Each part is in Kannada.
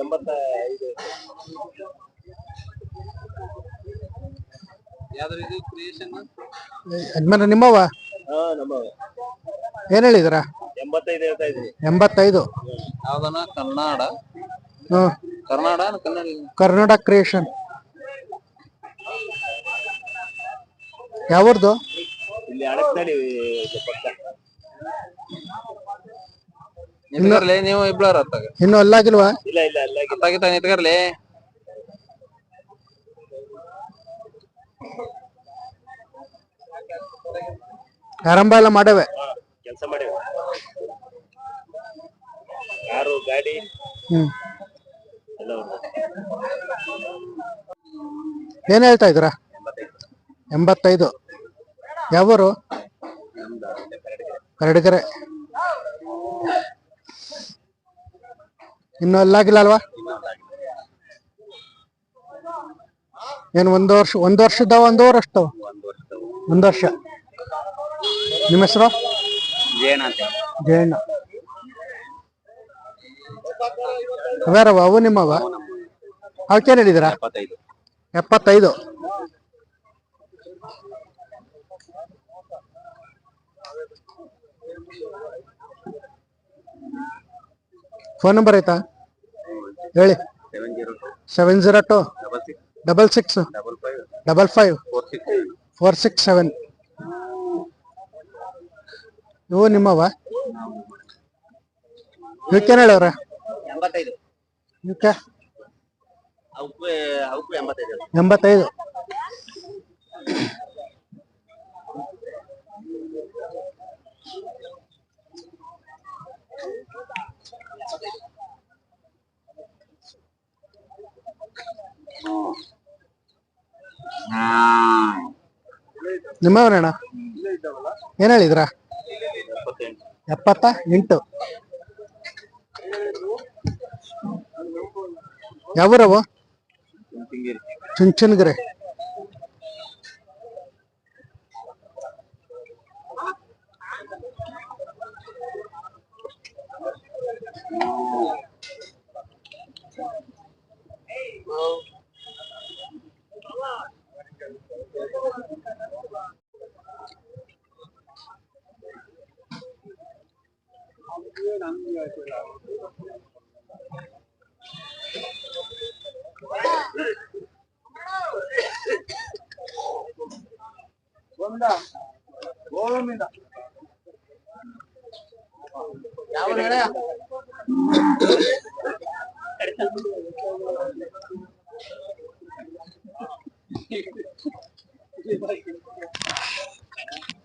ಎಂಬತ್ತ ಐದು ಯಾವ್ದ್ರ ಇದು ಕ್ರಿಯೇಷನ್ ಯಜಮಾನ ನಿಮ್ಮವ ಹಾ ನಮ್ಮ ಏನ್ ಹೇಳಿದ್ರ? ಎಂಬತ್ತೈದು ಹೇಳ್ತಾ ಇದ್ರಿ ಎಂಬತ್ತೈದು. ಯಾವ್ದನ? ಕನ್ನಡ. ಹ್ಮ್ ಕನ್ನಡ ಕನ್ನಡ ಕರ್ನಾಟಕ ಕ್ರಿಯೇಷನ್ ಯಾವ್ದು ಇಲ್ಲಿ ನಿಂತ್ಕರ್ಲೆ ನೀವು ಇಬ್ಳಾರ ಅತ್ತಾಗ. ಇನ್ನು ಅಲ್ಲಾಗಿಲ್ವಾ? ಇಲ್ಲ ಇಲ್ಲ ಅಲ್ಲ ಅತ್ತಾಗಿತ್ತ ನಿಂತ್ಕರ್ಲಿ? ಆರಂಭ ಎಲ್ಲ ಮಾಡವೆ. ಕೆಲಸ ಮಾಡೇವೆ. ಕಾರು ಗಾಡಿ. ಹ್ಮ್. ಎಲ್ಲ ಏನ್ ಹೇಳ್ತಾ ಇದ್ರ ಎಂಬತ್ತೈದು. ಯಾವೂರು? ಕರಡಿಗೆರೆ ಇನ್ನು ಅಲ್ಲಾಗಿಲ್ಲ ಅಲ್ವಾ? ಏನ್ ಒಂದು ವರ್ಷ ಒಂದು ವರ್ಷದ ಒಂದೂವರೆ ಅಷ್ಟು ಒಂದು ವರ್ಷ. ನಿಮ್ಮ ಹೆಸರು? ಜಯಣ್ಣ ಅವ್ಯಾರವ ಅವು ನಿಮ್ಮವ ಅವಕ್ಕೇನು ಹೇಳಿದಿರಾ ಎಪ್ಪತ್ತೈದು. ಫೋನ್ ನಂಬರ್ ಆಯ್ತಾ? ಹೇಳಿ. Seven zero two double six double five four six seven ಇವು ನಿಮ್ಮವ? ಇವಕ್ಕೇನು ಹೇಳವ್ರ ಎಂಬತ್ತೈದು. ಎಂಬತ್ತೈದು. ಎಂಬತ್ತೈದು ನಿಮ್ಮವನಣ್ಣ ಏನ್ ಹೇಳಿದ್ರ? ಎಪ್ಪತ್ತ? ಎಂಟು. ಯಾವೂರವು ತಿಂಗಿರಿ ಯಾವ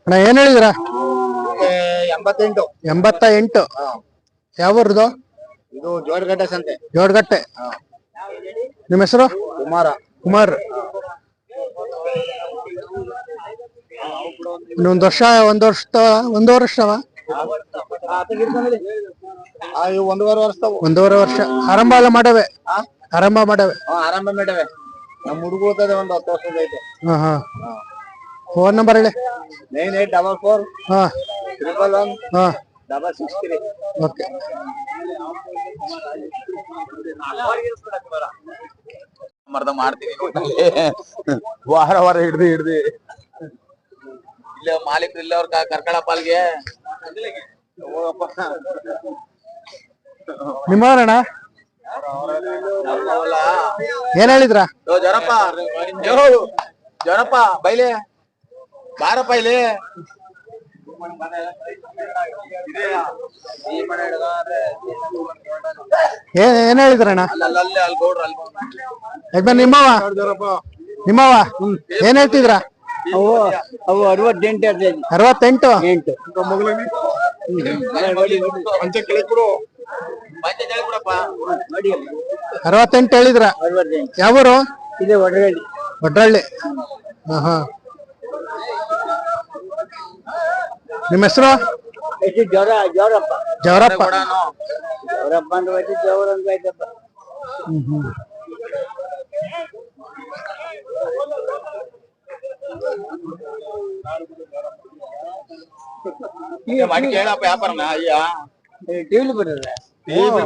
ಅಣ್ಣ ಏನ್ ಹೇಳಿದ್ರ? ಎಂಬತ್ತೆಂಟು. ಎಂಬತ್ತ ಎಂಟು ಯಾವೂರ್ದು ಇದು ಜೋಡ್ಗಟ್ಟೆ ಸಂತೆ. ಜೋಡ್ಗಟ್ಟೆ ನಿಮ್ಮ ಹೆಸರು? ಕುಮಾರ. ಕುಮಾರ್. ಇನ್ನೊಂದ್ ವರ್ಷ ಒಂದ್ ವರ್ಷ ಒಂದೂವರೆ ವರ್ಷವ ಒಂದೂವರೆ ವರ್ಷ ಒಂದೂವರೆ ವರ್ಷ. ಆರಂಭ ಎಲ್ಲ ಮಾಡವೆ. ಆರಂಭ ಮಾಡವೆ. ಆರಂಭ ಮಾಡವೆ. ನಮ್ಮ ಹುಡುಗ ಒಂದು ಹತ್ತು ವರ್ಷದ ಐತೆ. ಹಾ ಹಾ. ಫೋನ್ ನಂಬರ್ ಹೇಳಿ. ನೈನ್ ಏಟ್ ಡಬಲ್ ಫೋರ್ ಹಾ. ಟ್ರಿಪಲ್ ಒನ್ ಹಾ. Double six three. ಓಕೆ. ಮರ್ದ ಮಾಡ್ತೀವಿ ವಾರ ವಾರ ಹಿಡ್ದು ಹಿಡ್ದು. ಇಲ್ಲ ಮಾಲೀಕರು ಇಲ್ಲ ಅವ್ರ ಕರ್ಕಳಪ್ಪ ಅಲ್ಲಿಗೆ ನಿಮ್ಮವರಣ್ಣ ಏನ್ ಹೇಳಿದ್ರ? ಜ್ವರಪ್ಪ ಜ್ವರಪ್ಪ ಬೈಲಿ. ಬಾರಪ್ಪ ಇಲ್ಲಿ. ಏನ್ ಏನ್ ಹೇಳಿದ್ರಣ್ಣ? ನಿಮ್ಮವ ನಿಮ್ಮವ ಏನ್ ಹೇಳ್ತಿದ್ರ? ಅವು ಅವು ಅರವತ್ತೆಂಟು ಇರ್ತೈತಿ ಅರವತ್ತೆಂಟು? ಎಂಟು. ಅರವತ್ತೆಂಟು ಹೇಳಿದ್ರ? ಅರವತ್ತೆಂಟು. ಯಾವೂರು? ಇದೆ ಒಡಗಳ್ಳಿ ವಡ್ರಳ್ಳಿ. ಹಾ ಹಾ ನಿಮ್ಮ ಹೆಸರು? ಎಷ್ಟು ಜ್ವರ ಜ್ವರಪ್ಪ ಜವರಪ್ಪ. ಜ್ವರಪ್ಪ ಅಂದ್ರೆ ಬೈತಿ ಜವರ ಅಂತ ಆಯ್ತಪ್ಪ. ಹ್ಮ್ ಹ್ಮ್. நீங்க மணிக்கு ஏழாப்ப வியாபாரம் ஐயா டிவில போடுறேன்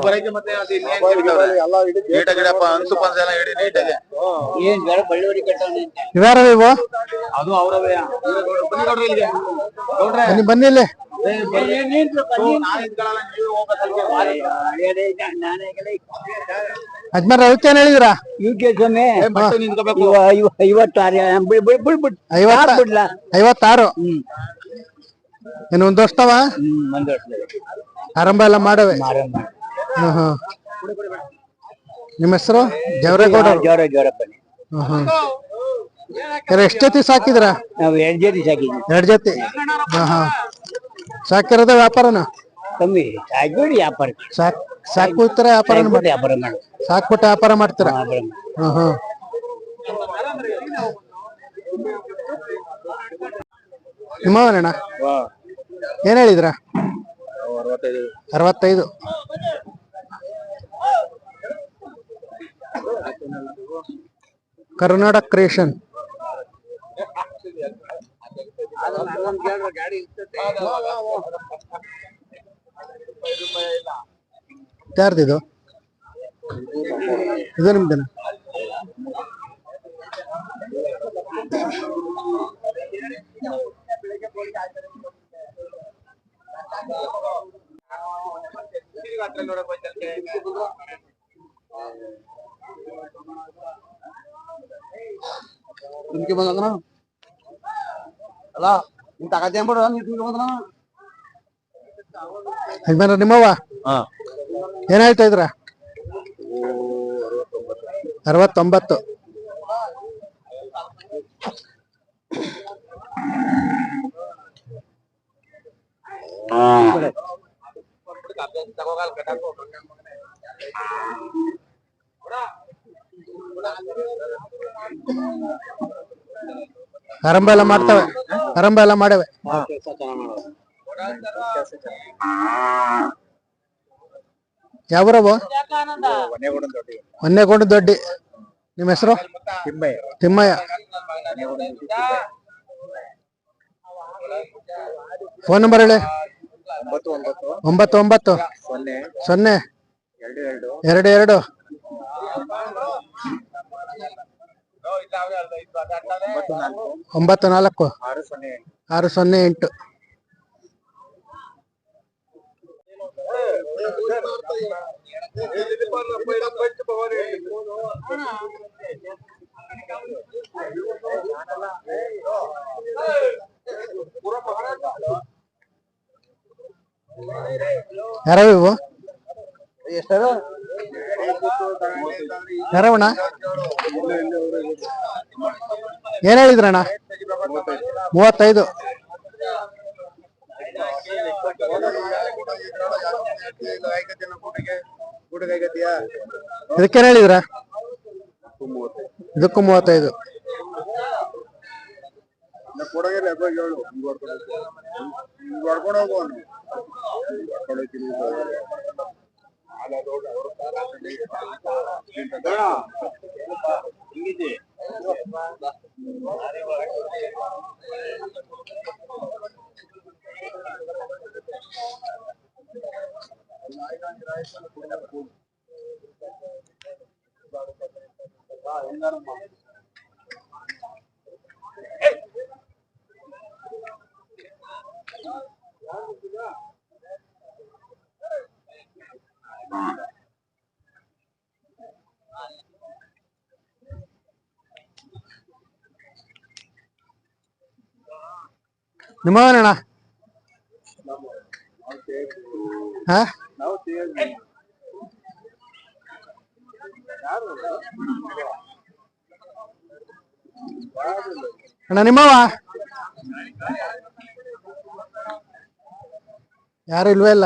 ಬರಕ್ಕೆ ಮತ್ತೆ ಅದು ಇನ್ನೇನ್ ಕೇಳ್ತಾವ್ರೆ? ಎಲ್ಲ ಇಡೀ ನೀಟಾಗಿ ಇಡಪ್ಪ ಅನ್ಸು ಪನ್ಸು ಎಲ್ಲ ಇಡಿ ನೀಟಾಗಿ. ಏನ್ ಬೇಡ ಬಳ್ಳೂರಿ ಕಟ್ಟವನೆ ಇವ್ಯಾರ ಇವು? ಅದು ಅವ್ರವೇ. ಬನ್ನಿ ಇಲ್ಲಿಗೆ. ಇಲ್ಲಿ. ಅಜ್ಮಾರ್ ಐವತ್ತಾರು ಐವತ್ತಾರು. ಹ್ಮ್. ಇನ್ನು ಒಂದ್ ವರ್ಷ ಆರಂಭ ಎಲ್ಲ ಮಾಡವೆ? ಮಾರಮ್ಮ ಹ್ಮ್ ಹ್ಮ್. ನಿಮ್ಮ ಹೆಸರು? ದೇವರೇಗೌಡರು ಹ್ಮ್ ಹ್ಮ್. ಎಷ್ಟು ಜೊತೆ ಸಾಕಿದ್ರ? ನಾವು ಎರಡ್ ಜೊತೆ ಸಾಕಿದ್ವಿ. ಎರಡ್ ಜೊತೆ? ಹಾ ಹಾ ಸಾಕಿರೋದ ವ್ಯಾಪಾರನ? ಕಮ್ಮಿ. ಸಾಕ್ಬೇಡಿ ವ್ಯಾಪಾರ. ಸಾಕ್ ಸಾಕು ವ್ಯಾಪಾರ ಮಾಡಿ ವ್ಯಾಪಾರ ಮಾಡು. ಸಾಕ್ಬಿಟ್ಟು ವ್ಯಾಪಾರ ಮಾಡ್ತೀರಾ? ವ್ಯಾಪಾರ ಹ್ಮ್ ಹ್ಮ್. ನಿಮ್ಮವನಣ್ಣ ಏನ್ ಹೇಳಿದ್ರ? ಅರವತ್ತೈದು. ಕರ್ನಾಟಕ ಕ್ರಿಯೇಷನ್. ಯಾರ್ದಿದು? ಇದು ನಿಮ್ದೇನ? ನಿಮ್ಗೆ ಬಂದನ ಅಲ್ಲ ನಿನ್ ತಗತೇನ್ ಬಿಡು ನೀನ್ ತಿನ್ಕೊಂಡ್ ಬಂದನ ಯಜಮಾನ ನಿಮ್ಮವ್ವ ಹಾ ಏನ್ ಹೇಳ್ತಾ ಇದ್ರ ಅರವತ್ತೊಂಬತ್ತು ಆರಂಭ ಎಲ್ಲ ಮಾಡ್ತವೆ. ಆರಂಭ ಎಲ್ಲ ಮಾಡವೆ. ಯಾವ್ರವು ಒಂದೇಗೊಂಡು ದೊಡ್ಡಿ. ನಿಮ್ಮ ಹೆಸರು? ತಿಮ್ಮಯ್ಯ. ಫೋನ್ ನಂಬರ್ ಹೇಳಿ. ಒಂಬತ್ತು ಒಂಬತ್ತು. ಒಂಬತ್ತು ಒಂಬತ್ತು. ಸೊನ್ನೆ. ಸೊನ್ನೆ. ಎರಡು ಎರಡು ಎರಡು ಎರಡು ಒಂಬತ್ತು ನಾಲ್ಕು. ಒಂಬತ್ತು ನಾಲ್ಕು ಆರು ಸೊನ್ನೆ ಎಂಟು. ಆರು ಸೊನ್ನೆ ಎಂಟು ಯಾರವ ಇವು ಯಾರವಣ್ಣ? ಏನ್ ಹೇಳಿದ್ರಣ್ಣ? ಮೂವತ್ತೈದು. ಇದಕ್ಕೇನ್ ಹೇಳಿದ್ರ? ಇದಕ್ಕೂ ಮೂವತ್ತೈದು. ಹೊಡ್ಕೊಂಡು ಹೋಗು ఇంగితే ನಿಮ್ಮವನಣ್ಣ ಹಾ? ಅಣ್ಣ ನಿಮ್ಮವ ಯಾರು ಇಲ್ವೇ ಇಲ್ಲ?